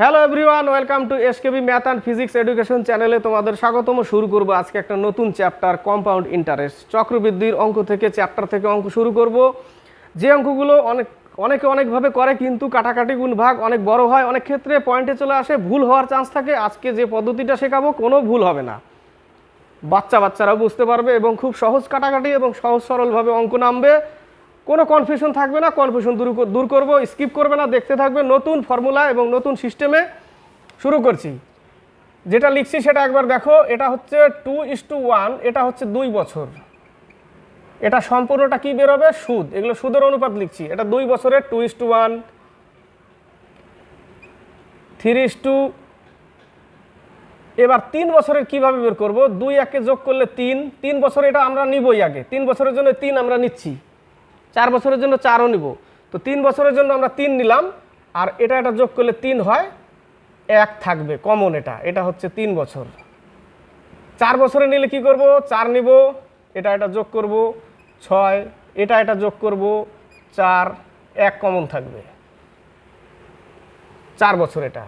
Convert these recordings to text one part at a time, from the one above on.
Hello everyone welcome to SKB math and physics education চ্যানেলে তোমাদের স্বাগতম। শুরু করব আজকে একটা নতুন চ্যাপ্টার কম্পাউন্ড ইন্টারেস্ট চক্রবৃদ্ধির অঙ্ক থেকে চ্যাপ্টার থেকে অঙ্ক শুরু করব। যে অঙ্কগুলো অনেক, অনেকে অনেকভাবে করে কিন্তু কাটাকাটি গুণ ভাগ অনেক বড় হয়, অনেক ক্ষেত্রে পয়েন্টে চলে আসে, ভুল হওয়ার চান্স থাকে। আজকে যে পদ্ধতিটা শেখাবো, কোনো ভুল হবে না। বাচ্চা বাচ্চারাও বুঝতে পারবে এবং খুব সহজ কাটাকাটি এবং সহজ সরলভাবে অঙ্ক নামবে। কোনো কনফিউশন থাকবে না কনফিউশন দূর দূর করব স্কিপ করবে না, দেখতে থাকবে নতুন ফর্মুলা এবং নতুন সিস্টেমে শুরু করছি। যেটা লিখছি সেটা একবার দেখো, এটা হচ্ছে টু ইস টু ওয়ান এটা হচ্ছে দুই বছর। এটা সম্পূর্ণটা কি বেরোবে? সুদ। এগুলো সুদের অনুপাত লিখছি। এটা দুই বছরের two is to one three is to এবার তিন বছরের কীভাবে বের করব? দুই একে যোগ করলে তিন তিন বছর এটা আমরা নিবই আগে। তিন বছরের জন্য তিন আমরা নিচ্ছি। চার বছরের জন্য চারও নিব। তো তিন বছরের জন্য আমরা তিন নিলাম, আর এটা এটা যোগ করলে তিন হয়, এক থাকবে কমন এটা এটা হচ্ছে তিন বছর। চার বছরে নিলে কি করব? চার নিব, এটা এটা যোগ করব, ছয়, এটা এটা যোগ করব, চার, এক কমন থাকবে। চার বছর এটা।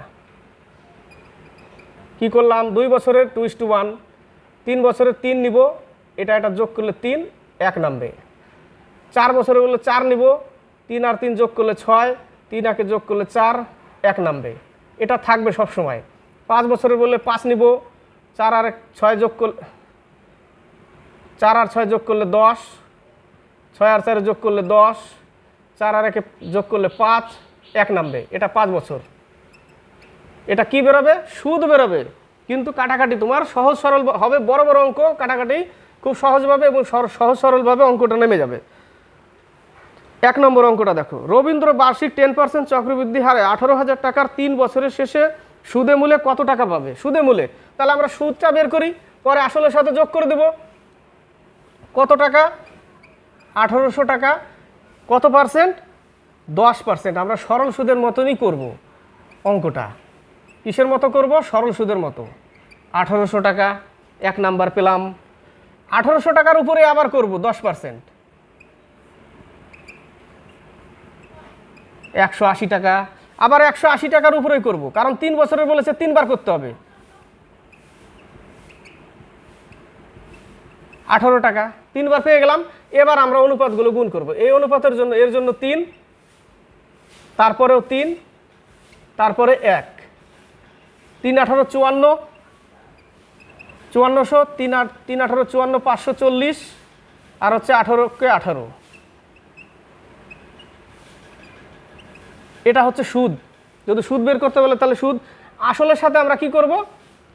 কি করলাম? দুই বছরের টু ইস টু ওয়ান তিন বছরের তিন নিব, এটা এটা যোগ করলে তিন, এক নামবে। চার বছরে বললে চার নিব, তিন আর তিন যোগ করলে ছয়, তিন আকে যোগ করলে চার, এক নামবে। এটা থাকবে সব সময়। পাঁচ বছরে বললে পাঁচ নিব, চার আর ছয় যোগ করলে চার আর ছয় যোগ করলে দশ, ছয় আর চারে যোগ করলে দশ, চার আর একে যোগ করলে পাঁচ, এক নামবে। এটা পাঁচ বছর। এটা কি বেরোবে? সুদ বেরোবে। কিন্তু কাটাকাটি তোমার সহজ সরল হবে বড় বড় অঙ্ক, কাটাকাটি খুব সহজভাবে এবং সহজ সরলভাবে অঙ্কটা নেমে যাবে। এক নম্বর অঙ্কটা দেখো। রবীন্দ্র বার্ষিক টেন পার্সেন্ট চক্রবৃদ্ধি হারে আঠারো হাজার টাকার তিন বছরের শেষে সুদে মূলে কত টাকা পাবে? সুদে মূলে। তাহলে আমরা সুদটা বের করি, পরে আসলের সাথে যোগ করে দেব। কত টাকা? আঠারোশো টাকা। কত পার্সেন্ট? দশ পার্সেন্ট। আমরা সরল সুদের মতনই করব অঙ্কটা। কিসের মতো করব? সরল সুদের মতো। আঠারোশো টাকা, এক নাম্বার পেলাম। আঠারোশো টাকার উপরে আবার করব দশ পার্সেন্ট। একশো আশি টাকা, আবার একশো আশি টাকার উপরেই করব, কারণ তিন বছরের বলেছে তিনবার করতে হবে। আঠারো টাকা, তিনবার পেয়ে গেলাম, এবার আমরা অনুপাতগুলো গুণ করব। এই অনুপাতের জন্য, এর জন্য তিন, তারপরেও তিন, তারপরে এক। তিন আঠারো চুয়ান্ন, চুয়ান্নশো, তিন আট, তিন আঠারো চুয়ান্ন, পাঁচশো চল্লিশ, আর হচ্ছে আঠারোকে আঠারো। এটা হচ্ছে সুদ। যদি সুদ বের করতে বলে, তাহলে সুদ আসলের সাথে আমরা কি করব?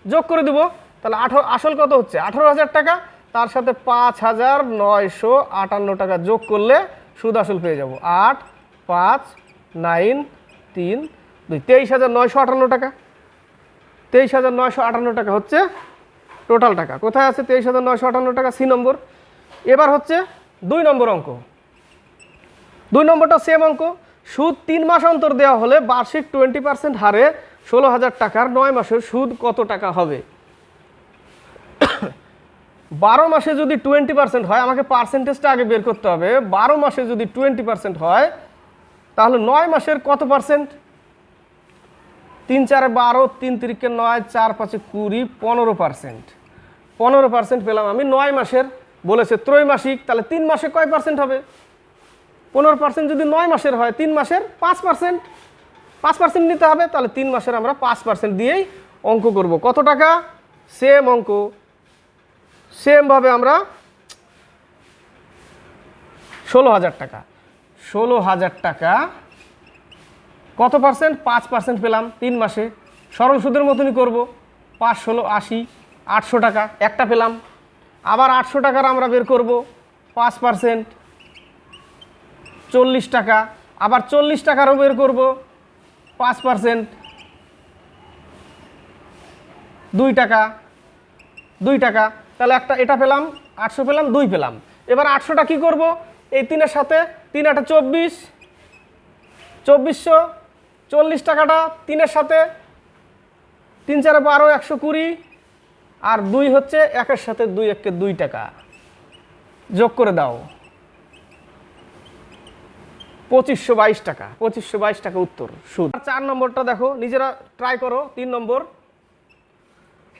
যোগ করে দিব। তাহলে আঠারো আসল কত হচ্ছে? আঠারো হাজার টাকা। তার সাথে পাঁচ হাজার নয়শো আটান্ন টাকা যোগ করলে সুদ আসল পেয়ে যাব। আট, পাঁচ, নাইন, তিন, দুই। তেইশ হাজার নয়শো আটান্ন টাকা। তেইশ হাজার নয়শো আটান্ন টাকা হচ্ছে টোটাল টাকা। কোথায় আছে তেইশ হাজার নয়শো আটান্ন টাকা? C number. এবার হচ্ছে দুই নম্বর অঙ্ক। দুই নম্বরটা সেম অঙ্ক। সুদ তিন মাস অন্তর দেওয়া হলে বার্ষিক টোয়েন্টি পার্সেন্ট হারে ষোলো হাজার টাকার নয় মাসের সুদ কত টাকা হবে? বারো মাসে যদি টোয়েন্টি পার্সেন্ট হয়, আমাকে পার্সেন্টেজটা আগে বের করতে হবে। বারো মাসে যদি টোয়েন্টি পার্সেন্ট হয়, তাহলে নয় মাসের কত পার্সেন্ট? তিন চারে বারো, তিন তিরিকে নয়, চার পাঁচে কুড়ি, পনেরো পার্সেন্ট। পনেরো পার্সেন্ট পেলাম আমি নয় মাসের। বলেছে ত্রৈমাসিক, তাহলে তিন মাসে কয় পার্সেন্ট হবে? পনেরো পার্সেন্ট যদি নয় মাসের হয়, তিন মাসের পাঁচ পার্সেন্ট পাঁচ পার্সেন্ট নিতে হবে, তাহলে তিন মাসের আমরা পাঁচ পার্সেন্ট দিয়েই অঙ্ক করব। কত টাকা? সেম অঙ্ক। সেমভাবে আমরা ষোলো হাজার টাকা। ষোলো হাজার টাকা। কত পার্সেন্ট পাঁচ পার্সেন্ট পেলাম তিন মাসে। সরল সুদের মতনই করব। পাঁচ ষোলো আশি, আটশো টাকা, একটা পেলাম। আবার আটশো টাকার আমরা বের করব, পাঁচ পার্সেন্ট চল্লিশ টাকা। আবার চল্লিশ টাকারও বের করব। পাঁচ পার্সেন্ট। দুই টাকা। দুই টাকা। তাহলে একটা এটা পেলাম, আটশো পেলাম, দুই পেলাম। এবার আটশোটা কী করব? এই তিনের সাথে তিন আটা চব্বিশ। চব্বিশশো। চল্লিশ টাকাটা তিনের সাথে তিন চারে বারো, একশো কুড়ি। আর দুই হচ্ছে একের সাথে দুই এককে দুই টাকা। যোগ করে দাও। পঁচিশশো বাইশ টাকা, পঁচিশশো বাইশ টাকা উত্তর, সুদ। আর চার নম্বরটা দেখো, নিজেরা ট্রাই করো, তিন নম্বর।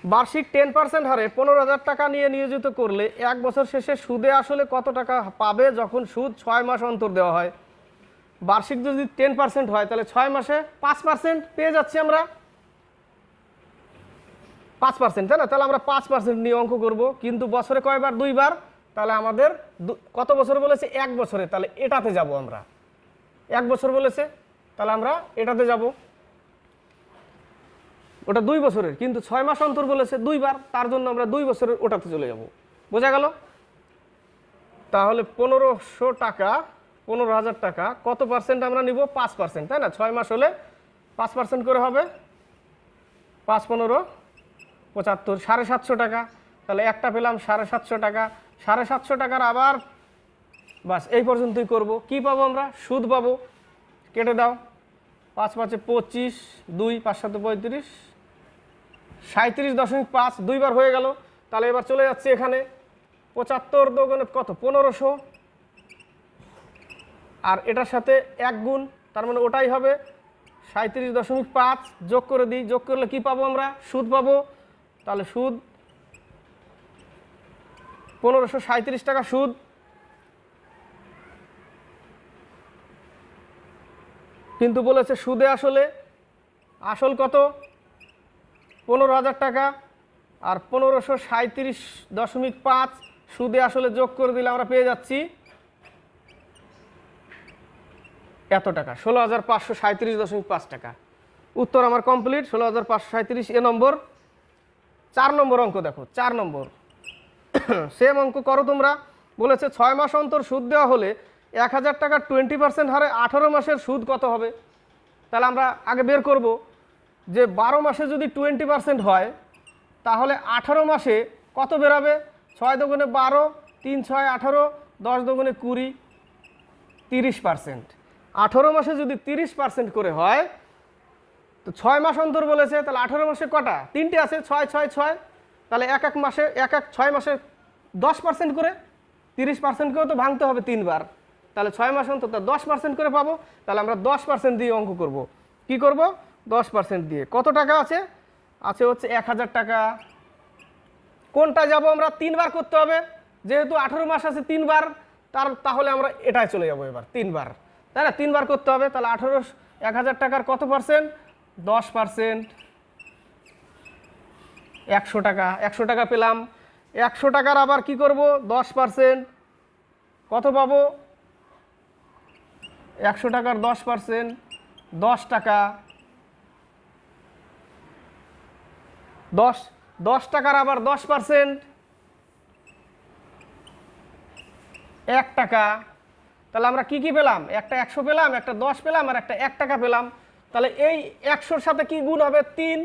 বার্ষিক টেন পার্সেন্ট হারে পনেরো হাজার টাকা নিয়ে নিয়োজিত করলে এক বছর শেষে সুদে আসলে কত টাকা পাবে যখন সুদ ছয় মাস অন্তর দেওয়া হয়? বার্ষিক যদি টেন পার্সেন্ট হয়, তাহলে ছয় মাসে পাঁচ পার্সেন্ট পেয়ে যাচ্ছি আমরা। পাঁচ পার্সেন্ট তাই না? তাহলে আমরা পাঁচ পার্সেন্ট নিয়ে অঙ্ক করব। কিন্তু বছরে কয়বার? দুইবার। তাহলে আমাদের কত বছর বলেছে? এক বছরে। তাহলে এটাতে যাব আমরা। এক বছর বলেছে, তাহলে আমরা এটাতে যাব। ওটা দুই বছরের, কিন্তু ছয় মাস অন্তর বলেছে দুইবার, তার জন্য আমরা দুই বছরের ওটাতে চলে যাব। বোঝা গেল? তাহলে পনেরোশো টাকা, পনেরো হাজার টাকা, কত পার্সেন্ট আমরা নিব? পাঁচ পার্সেন্ট, তাই না? ছয় মাস হলে পাঁচ পার্সেন্ট করে হবে। পাঁচ পনেরো, পঁচাত্তর, সাড়ে সাতশো টাকা। তাহলে একটা পেলাম সাড়ে সাতশো টাকা। সাড়ে সাতশো টাকার আবার বাস, এই পর্যন্তই করব। কি পাবো আমরা? সুদ পাবো। কেটে দাও। পাঁচ পাঁচে পঁচিশ, দুই, পাঁচ সাথে পঁয়ত্রিশ সাঁত্রিশ দশমিক পাঁচ, দুইবার হয়ে গেল। তাহলে এবার চলে যাচ্ছে এখানে। পঁচাত্তর দোকানে কত? পনেরোশো। আর এটার সাথে এক গুণ, তার মানে ওটাই হবে সাঁত্রিশ দশমিক পাঁচ, যোগ করে দিই। যোগ করলে কি পাবো আমরা? সুদ পাবো। তাহলে সুদ, পনেরোশো সাঁত্রিশ টাকা সুদ। কিন্তু বলেছে সুদে আসলে আসল কত? পনেরো হাজার টাকা আর পনেরোশো সাঁত্রিশ দশমিক পাঁচ সুদে আসলে যোগ করে দিলে আমরা পেয়ে যাচ্ছি এত টাকা, ষোলো হাজার পাঁচশো সাঁত্রিশ দশমিক পাঁচ টাকা। উত্তর আমার কমপ্লিট ষোলো হাজার পাঁচশো সাঁত্রিশ এ নম্বর। চার নম্বর অঙ্ক দেখো, চার নম্বর। সেম অঙ্ক করো তোমরা। বলেছে ছয় মাস অন্তর সুদ দেওয়া হলে এক হাজার টাকার টোয়েন্টি পার্সেন্ট হারে আঠারো মাসের সুদ কত হবে? তাহলে আমরা আগে বের করব যে বারো মাসে যদি টোয়েন্টি পার্সেন্ট হয়, তাহলে আঠারো মাসে কত বেরাবে? ছয় দোকানে বারো, তিন ছয় আঠারো, দশ দোকানে কুড়ি, তিরিশ পার্সেন্ট আঠারো মাসে যদি তিরিশ পার্সেন্ট করে হয়, তো ছয় মাস অন্তর বলেছে, তাহলে আঠারো মাসে কটা? তিনটে আছে, ছয় ছয় ছয়। তাহলে এক এক মাসে, এক এক ছয় মাসে দশ পার্সেন্ট করে তিরিশ পার্সেন্ট করেও তো ভাঙতে হবে তিনবার। তাহলে ছয় মাস অন্তত দশ পার্সেন্ট করে পাবো, তাহলে আমরা দশ পার্সেন্ট দিয়ে অঙ্ক করব। কি করব? দশ পার্সেন্ট দিয়ে। কত টাকা আছে? আছে হচ্ছে এক হাজার টাকা। কোনটা যাব আমরা? তিনবার করতে হবে। যেহেতু আঠেরো মাস আছে তিনবার, তার তাহলে আমরা এটাই চলে যাব এবার, তিনবার। তাই না তিনবার করতে হবে, তাহলে আঠেরো, এক হাজার টাকার কত পার্সেন্ট দশ পার্সেন্ট একশো টাকা একশো টাকা পেলাম। একশো টাকার আবার কি করব? দশ পার্সেন্ট কত পাবো? একশো টাকার দশ পার্সেন্ট, দশ টাকা, দশ দশ টাকার আবার দশ পার্সেন্ট, এক টাকা। তাহলে আমরা কি কি পেলাম? একটা একশো পেলাম, একটা দশ পেলাম, আর একটা এক টাকা পেলাম। তাহলে এই একশোর সাথে কি গুণ হবে? তিন।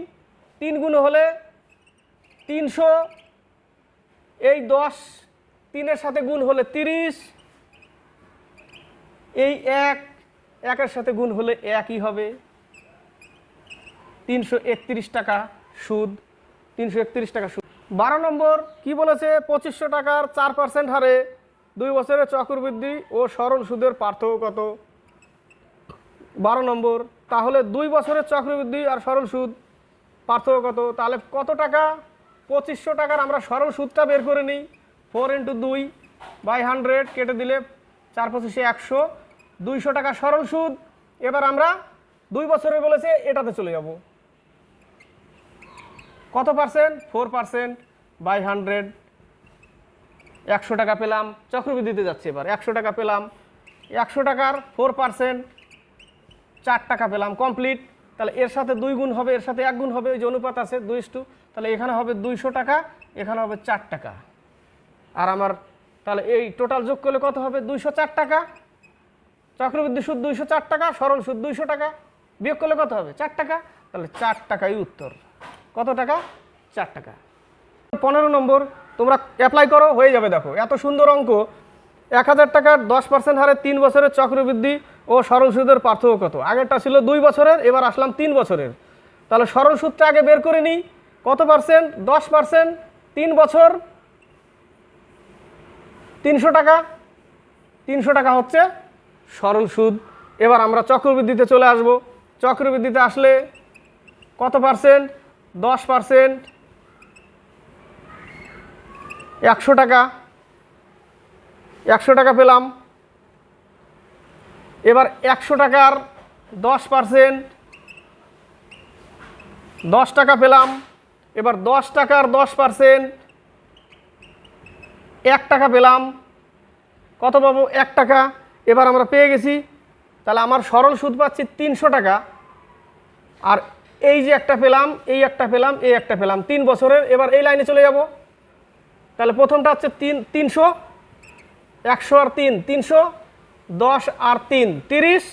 তিন গুণ হলে তিনশো। এই দশ তিনের সাথে গুণ হলে তিরিশ। এই এক, একের সাথে গুণ হলে একই হবে। তিনশো একত্রিশ টাকা সুদ, তিনশো একত্রিশ টাকা সুদ। বারো নম্বর, কি বলেছে? পঁচিশশো টাকার চার পার্সেন্ট হারে দুই বছরের চক্রবৃদ্ধি ও সরল সুদের পার্থক্য কত? বারো নম্বর, তাহলে দুই বছরের চক্রবৃদ্ধি আর সরল সুদ পার্থক্য কত? তাহলে কত টাকা? পঁচিশশো টাকার আমরা সরল সুদটা বের করে নিই। ফোর ইন্টু দুই বাই হান্ড্রেড কেটে দিলে চার পঁচিশে একশো। দুইশো টাকা সরল সুদ। এবার আমরা দুই বছরে বলেছে এটাতে চলে যাব। কত percent? Four percent by hundred. একশো টাকা পেলাম চক্রবৃদ্ধিতে যাচ্ছে এবার। একশো টাকা পেলাম, একশো টাকার ফোর পার্সেন্ট, চার টাকা পেলাম কমপ্লিট। তাহলে এর সাথে দুই গুণ হবে, এর সাথে এক গুণ হবে ওই যে অনুপাত আছে দুই টু। তাহলে এখানে হবে দুইশো টাকা, এখানে হবে চার টাকা। আর আমার, তাহলে এই টোটাল যোগ করলে কত হবে? দুইশো চার টাকা। চক্রবৃদ্ধি সুদ দুইশো চার টাকা, সরল সুদ দুইশো টাকা। বিয়োগ করলে কত হবে? চার টাকা। তাহলে চার টাকাই উত্তর। কত টাকা? চার টাকা। পনেরো নম্বর, তোমরা অ্যাপ্লাই করো, হয়ে যাবে দেখো। এত সুন্দর অঙ্ক। এক হাজার টাকার দশ পার্সেন্ট হারে তিন বছরের চক্রবৃদ্ধি ও সরল সুদের পার্থক্য কত? আগেরটা ছিল দুই বছরের, এবার আসলাম তিন বছরের। তাহলে সরল সুদটা আগে বের করে নিই। কত পার্সেন্ট দশ পার্সেন্ট তিন বছর, তিনশো টাকা। তিনশো টাকা হচ্ছে সরল সুদ। এবার আমরা চক্রবৃদ্ধিতে চলে আসব। চক্রবৃদ্ধিতে আসলে কত পার্সেন্ট? দশ পার্সেন্ট। একশো টাকা। একশো টাকা পেলাম। এবার একশো টাকার দশ পার্সেন্ট। দশ টাকা পেলাম। এবার দশ টাকার দশ পার্সেন্ট। এক টাকা পেলাম। কত পাবো? এক টাকা। এবার আমরা পেয়ে গেছি। তাহলে আমার সরল সুদ পাচ্ছি তিনশো টাকা। আর এই যে একটা পেলাম, এই একটা পেলাম, এই একটা পেলাম, তিন বছরের, এবার এই লাইনে চলে যাব। তাহলে প্রথমটা হচ্ছে তিন তিনশো, একশো আর তিন, তিনশো, দশ আর তিন, তিরিশ,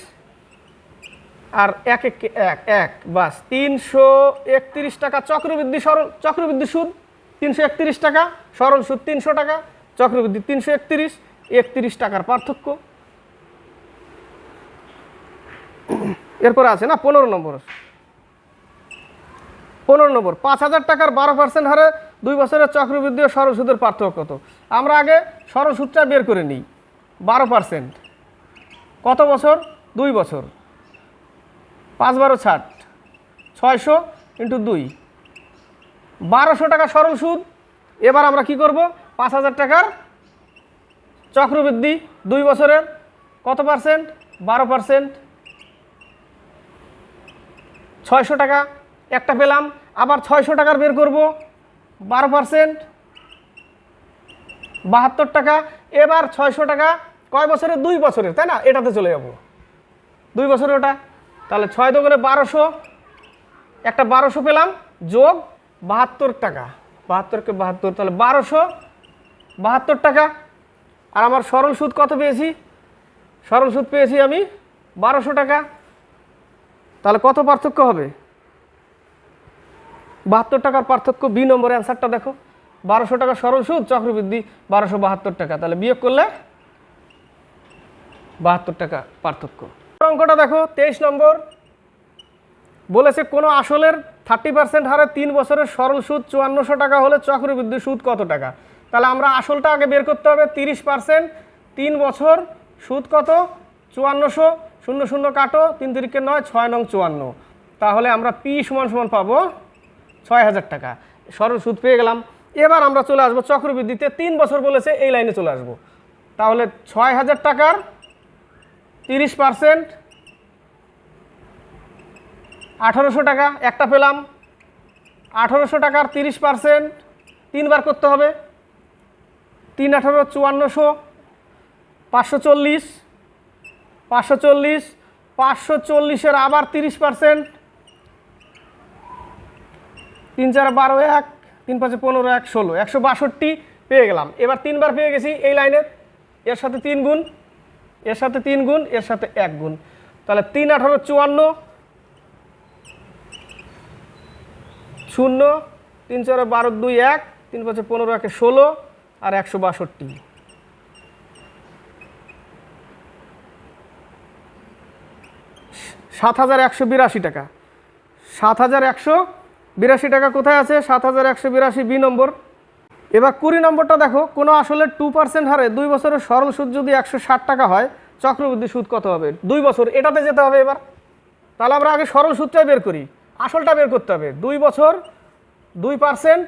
আর এক এক এক এক, বাস, তিনশো একত্রিশ টাকা চক্রবৃদ্ধি সরল চক্রবৃদ্ধি সুদ, তিনশো একত্রিশ টাকা, সরল সুদ তিনশো টাকা, চক্রবৃদ্ধি তিনশো একত্রিশ একত্রিশ টাকার পার্থক্য। এরপরে আছে না, পনেরো নম্বর পনেরো নম্বর, পাঁচ হাজার টাকার বারো পার্সেন্ট হারে দুই বছরের চক্রবৃদ্ধি ও সরল সুদের পার্থক্য কত? আমরা আগে সরল সুদটা বের করে নিই। বারো পার্সেন্ট। কত বছর? দুই বছর। পাঁচ বারো ষাট। ছয়শো ইন্টু দুই। বারোশো টাকা সরল সুদ এবার আমরা কি করব? পাঁচ হাজার টাকার চক্রবৃদ্ধি দুই বছরের কত পার্সেন্ট? বারো পার্সেন্ট। ছয়শো টাকা একটা পেলাম, আবার ছয়শো টাকার বের করব। বারো পার্সেন্ট। বাহাত্তর টাকা, এবার ছয়শো টাকা, কয় বছরের দুই বছরের তাই না? এটাতে চলে যাব। দুই বছরের ওটা। তাহলে ছয় দোকানে বারোশো, একটা বারোশো পেলাম, যোগ বাহাত্তর টাকা। বাহাত্তরকে বাহাত্তর, তাহলে বারোশো, বাহাত্তর টাকা। আর আমার সরল সুদ কত পেয়েছি? সরল সুদ পেয়েছি আমি বারোশো টাকা। তাহলে কত পার্থক্য হবে? বাহাত্তর টাকার পার্থক্য বি নম্বরে অ্যান্সারটা দেখো। বারোশো টাকা সরল সুদ, চক্রবৃদ্ধি বারোশো বাহাত্তর টাকা। তাহলে বিয়োগ করলে বাহাত্তর টাকা পার্থক্য। অঙ্কটা দেখো, তেইশ নম্বর। বলেছে কোনো আসলের থার্টি পার্সেন্ট হারে তিন বছরের সরল সুদ চুয়ান্নশো টাকা হলে চক্রবৃদ্ধি সুদ কত টাকা? তাহলে আমরা আসলটা আগে বের করতে হবে, তিরিশ পার্সেন্ট তিন বছর সুদ কত? চুয়ান্নশো শূন্য শূন্য কাটো, তিন তিরিকে নয়, ছয় নং চুয়ান্ন। তাহলে আমরা পি সমান সমান পাবো ছয় হাজার টাকা। সরল সুদ পেয়ে গেলাম। এবার আমরা চলে আসব চক্রবৃদ্ধিতে। তিন বছর বলেছে এই লাইনে চলে আসব। তাহলে ছয় হাজার টাকার তিরিশ পার্সেন্ট, আঠারোশো টাকা, একটা পেলাম। আঠারোশো টাকার তিরিশ পার্সেন্ট, তিনবার করতে হবে। তিন আঠারো, চুয়ান্নশো, পাঁচশো চল্লিশ পাঁচশো চল্লিশ, পাঁচশো চল্লিশের আবার তিরিশ পার্সেন্ট তিন চার বারো এক, তিন পাঁচে পনেরো এক ষোলো, একশো বাষট্টি পেয়ে গেলাম। এবার তিনবার পেয়ে গেছি এই লাইনে। এর সাথে তিন গুণ, এর সাথে তিন গুণ, এর সাথে এক গুণ। তাহলে তিন আঠারো চুয়ান্ন, শূন্য, তিন চারে বারো দুই এক, তিন পাঁচে পনেরো একে ষোলো, আর একশো বাষট্টি। সাত হাজার একশো বিরাশি টাকা। সাত হাজার একশো বিরাশি টাকা কোথায় আছে? সাত হাজার একশো বিরাশি বি নম্বর। এবার কুড়ি নম্বরটা দেখো, কোনো আসলে টু পার্সেন্ট হারে দুই বছরের সরল সুদ যদি একশো ষাট টাকা হয়, চক্রবৃদ্ধি সুদ কত হবে? দুই বছর, এটাতে যেতে হবে এবার। তাহলে আমরা আগে সরল সুদটাই বের করি, আসলটা বের করতে হবে। দুই বছর, দুই পার্সেন্ট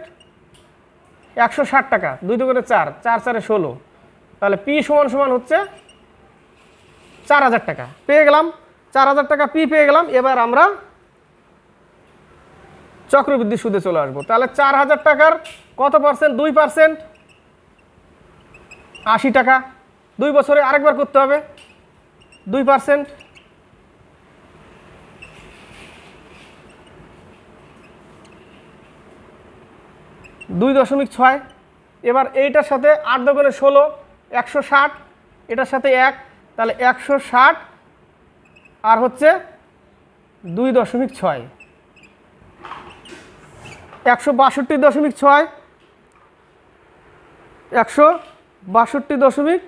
একশো ষাট টাকা, দুই দুগুণে চার চার চারে ষোলো। তাহলে পি সমান সমান হচ্ছে চার হাজার টাকা। পেয়ে গেলাম। চার হাজার টাকা পি পেয়ে গেলাম, এবার আমরা চক্রবৃদ্ধি সুদে চলে আসব। তাহলে চার হাজার টাকার কত পার্সেন্ট দুই পার্সেন্ট আশি টাকা। দুই বছরে আরেকবার করতে হবে। দুই পার্সেন্ট দুই দশমিক ছয়। এবার এইটার সাথে আট দোকানে ষোলো, একশো ষাট। এটার সাথে এক। তাহলে একশো ষাট আর হচ্ছে দুই দশমিক ছয়। একশো বাষট্টি দশমিক ছয়, একশো বাষট্টি দশমিক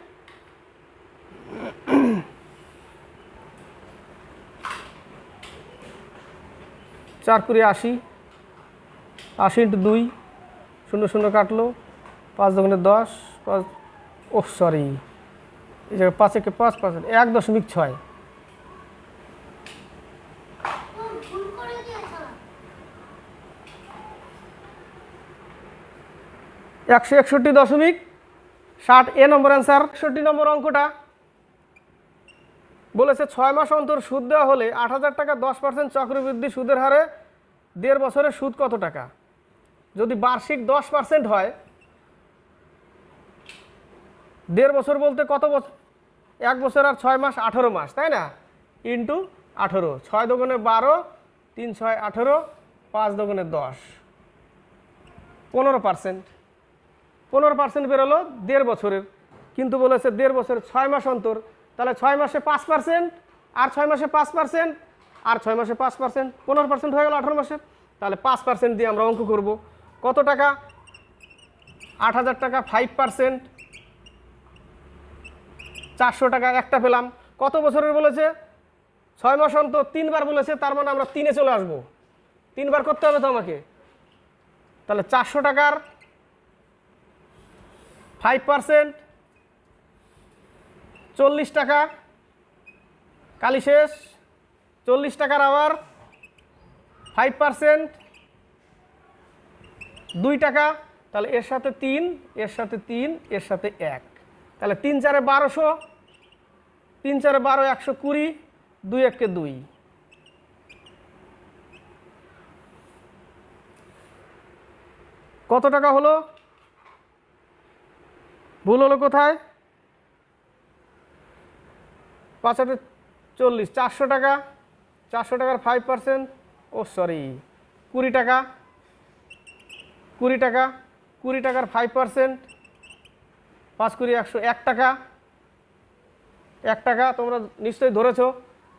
চার কুড়ি আশি আশি ইন্টু দুই, শূন্য শূন্য কাটলো, পাঁচ দোকানে দশ, পাঁচ ও সরি। এই জায়গায় পাঁচ একে পাঁচ পাঁচ, এক দশমিক ছয়। একশো একষট্টি দশমিক ষাট এ নম্বর অ্যান্সার। একষট্টি নম্বর অঙ্কটা বলেছে, ছয় মাস অন্তর সুদ দেওয়া হলে আট হাজার টাকা দশ পার্সেন্ট চক্রবৃদ্ধি সুদের হারে দেড় বছরের সুদ কত টাকা? যদি বার্ষিক দশ পার্সেন্ট হয়, দেড় বছর বলতে কত বছর এক বছর আর ছয় মাস আঠেরো মাস, তাই না? ইন্টু আঠেরো, ছয় দোকানে বারো, তিন ছয় আঠেরো, পাঁচ দোকানে দশ। পনেরো পার্সেন্ট। পনেরো পার্সেন্ট বেরোলো দেড় বছরের। কিন্তু বলেছে দেড় বছরের ছয় মাস অন্তর। তাহলে ছয় মাসে পাঁচ পার্সেন্ট আর ছয় মাসে পাঁচ পার্সেন্ট আর ছয় মাসে পাঁচ পার্সেন্ট পনেরো পার্সেন্ট হয়ে গেল আঠারো মাসে তাহলে পাঁচ পার্সেন্ট দিয়ে আমরা অঙ্ক করব। কত টাকা? আট হাজার টাকা ফাইভ পার্সেন্ট চারশো টাকা একটা পেলাম। কত বছরের বলেছে? ছয় মাস অন্তর, তিনবার বলেছে, তার মানে আমরা তিনে চলে আসব। তিনবার করতে হবে তো আমাকে। তাহলে চারশো টাকার ফাইভ পার্সেন্ট চল্লিশ টাকা, কালি শেষ, চল্লিশ টাকার আবার ফাইভ পার্সেন্ট দুই টাকা, তাহলে এর সাথে তিন, এর সাথে তিন, এর সাথে এক। তাহলে তিন চারে বারোশো, তিন চারে বারো, একশো কুড়ি, দুই এককে দুই। কত টাকা হলো? ভুল হলো কোথায়? পাঁচ হাজার চল্লিশ, চারশো টাকা, চারশো টাকার ফাইভ পার্সেন্ট ও সরি কুড়ি টাকা কুড়ি টাকা, কুড়ি টাকার ফাইভ পার্সেন্ট পাঁচ কুড়ি একশো এক টাকা এক টাকা, তোমরা নিশ্চয়ই ধরেছ,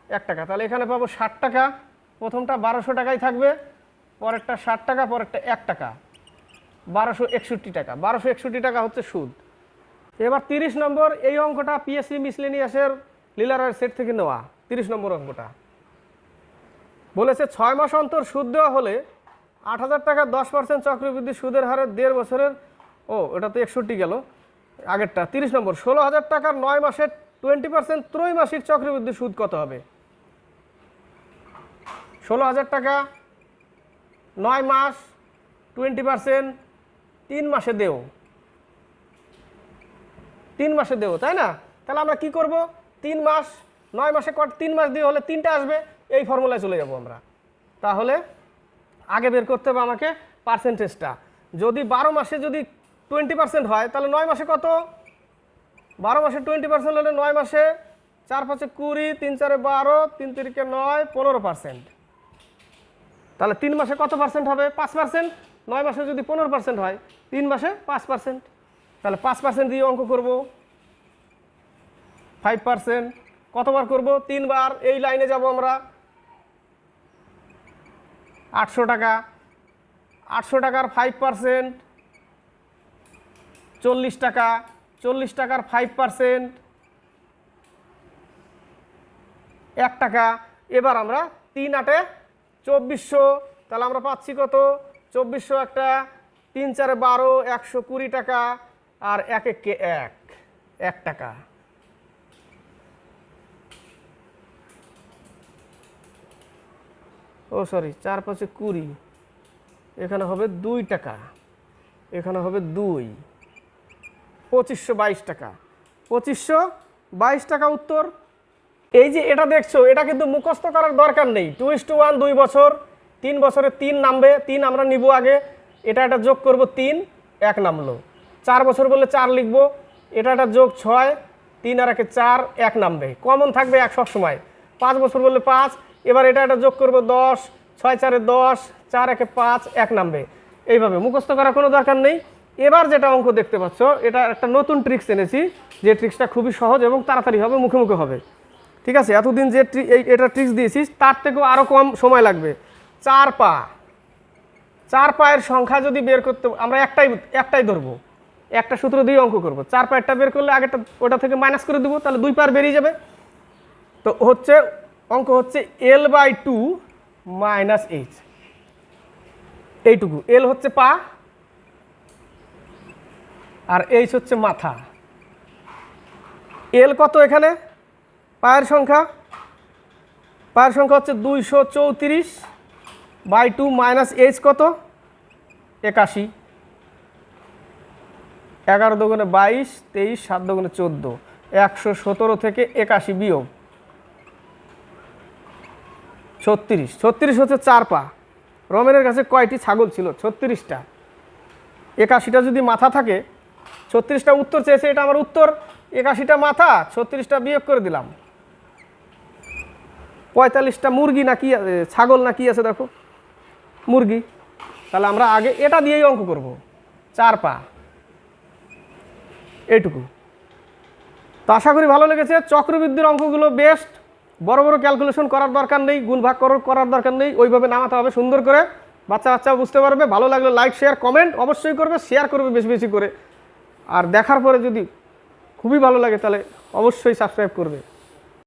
এক টাকা। তাহলে এখানে পাবো ষাট টাকা, প্রথমটা বারোশো টাকাই থাকবে, পরেরটা ষাট টাকা, পরেরটা এক টাকা। বারোশো একষট্টি টাকা, বারোশো একষট্টি টাকা হচ্ছে সুদ। এবার তিরিশ নম্বর, এই অঙ্কটা পিএসসি মিসলেনিয়াসের লিলারের সেট থেকে নেওয়া। তিরিশ নম্বর অঙ্কটা। বলেছে, ছয় মাস অন্তর সুদ দেওয়া হলে আট হাজার টাকা দশ পার্সেন্ট চক্রবৃদ্ধি সুদের হারে দেড় বছরের, ও, এটা তো একষট্টি গেল, আগেরটা। তিরিশ নম্বর, ষোলো হাজার টাকার নয় মাসের টোয়েন্টি পার্সেন্ট ত্রৈমাসিক চক্রবৃদ্ধি সুদ কত হবে? ষোলো হাজার টাকা নয় মাস টোয়েন্টি পার্সেন্ট তিন মাসে দেও। তিন মাসে দেবো, তাই না? তাহলে আমরা কি করব? তিন মাস, নয় মাসে কট তিন মাস দিয়ে হলে তিনটা আসবে, এই ফর্মুলায় চলে যাব আমরা। তাহলে আগে বের করতে হবে আমাকে পার্সেন্টেজটা যদি বারো মাসে যদি টোয়েন্টি পার্সেন্ট হয়, তাহলে নয় মাসে কত? বারো মাসে টোয়েন্টি পার্সেন্ট হলে নয় মাসে চার পাঁচে কুড়ি, তিন চারে বারো, তিন তিরিকে নয়, পনেরো পার্সেন্ট তাহলে তিন মাসে কত পার্সেন্ট হবে? পাঁচ পার্সেন্ট নয় মাসে যদি পনেরো পার্সেন্ট হয়, তিন মাসে পাঁচ পার্সেন্ট তাহলে পাঁচ পার্সেন্ট দিয়ে অঙ্ক করব। ফাইভ পার্সেন্ট কতবার করব? তিনবার। এই লাইনে যাব আমরা। আটশো টাকা। আটশো টাকার ফাইভ পার্সেন্ট চল্লিশ টাকা। চল্লিশ টাকার ফাইভ পার্সেন্ট এক টাকা। এবার আমরা তিন আটে চব্বিশশো। তাহলে আমরা পাচ্ছি কত? চব্বিশশো একটা। তিন চারে বারো, একশো কুড়ি টাকা। আর এক এককে এক এক টাকা। ও সরি চার পাঁচে কুড়ি। এখানে হবে দুই টাকা। এখানে হবে দুই। পঁচিশশো বাইশ টাকা। পঁচিশশো বাইশ টাকা উত্তর। এই যে এটা দেখছ, এটা কিন্তু মুখস্থ করার দরকার নেই। টু ইস টু ওয়ান দুই বছর। তিন বছরে তিন নামবে, তিন আমরা নিব আগে। এটা এটা যোগ করব, তিন, এক নামলো। চার বছর বললে চার লিখব। এটা একটা যোগ ছয়, তিন আর একে চার, এক নামবে। কমন থাকবে এক সময় পাঁচ বছর বললে পাঁচ, এবার এটা একটা যোগ করব দশ, ছয় চারে দশ, চার একে পাঁচ, এক নামবে। এইভাবে মুখস্থ করার কোনো দরকার নেই। এবার যেটা অঙ্ক দেখতে পাচ্ছ, এটা একটা নতুন ট্রিক্স এনেছি, যে ট্রিক্সটা খুবই সহজ এবং তাড়াতাড়ি হবে, মুখে মুখে হবে। ঠিক আছে? এতদিন যে এটা ট্রিক্স দিয়েছিস, তার থেকেও আরও কম সময় লাগবে। চার পা। চার পায়ের সংখ্যা যদি বের করতে আমরা একটাই একটাই ধরবো। একটা সূত্র দিয়ে অঙ্ক করব। চার পায়েরটা বের করলে আগেরটা ওটা থেকে মাইনাস করে দেবো, তাহলে দুই পার বেরিয়ে যাবে। তো হচ্ছে অঙ্ক হচ্ছে L by two minus H এইটুকু। এল হচ্ছে পা, আর এইচ হচ্ছে মাথা। এল কত এখানে? পায়ের সংখ্যা। পায়ের সংখ্যা হচ্ছে দুইশো চৌত্রিশ বাই টু মাইনাস এইচ কত? একাশি। এগারো দোকানে বাইশ, তেইশ, সাত দোকানে চোদ্দ, একশো সতেরো থেকে একাশি বিয়োগ। ছত্রিশ ছত্রিশ হচ্ছে চার পা। রমেনের কাছে কয়টি ছাগল ছিল? ছত্রিশটা। একাশিটা যদি মাথা থাকে, ছত্রিশটা উত্তর চেয়েছে, এটা আমার উত্তর। একাশিটা মাথা, ছত্রিশটা বিয়োগ করে দিলাম। পঁয়তাল্লিশটা মুরগি না কি ছাগল না কি আছে দেখো? মুরগি। তাহলে আমরা আগে এটা দিয়েই অঙ্ক করব। চার পা। এইটুকু। তো আশা করি ভালো লেগেছে। চক্রবৃদ্ধির অঙ্কগুলো বেস্ট বড় বড় ক্যালকুলেশন করার দরকার নেই, গুণ ভাগ করার দরকার নেই। ওইভাবে নামাতে হবে সুন্দর করে। বাচ্চা বাচ্চা বুঝতে পারবে। ভালো লাগলে লাইক শেয়ার কমেন্ট অবশ্যই করবে শেয়ার করবে বেশি বেশি করে। আর দেখার পরে যদি খুবই ভালো লাগে তাহলে অবশ্যই সাবস্ক্রাইব করবে।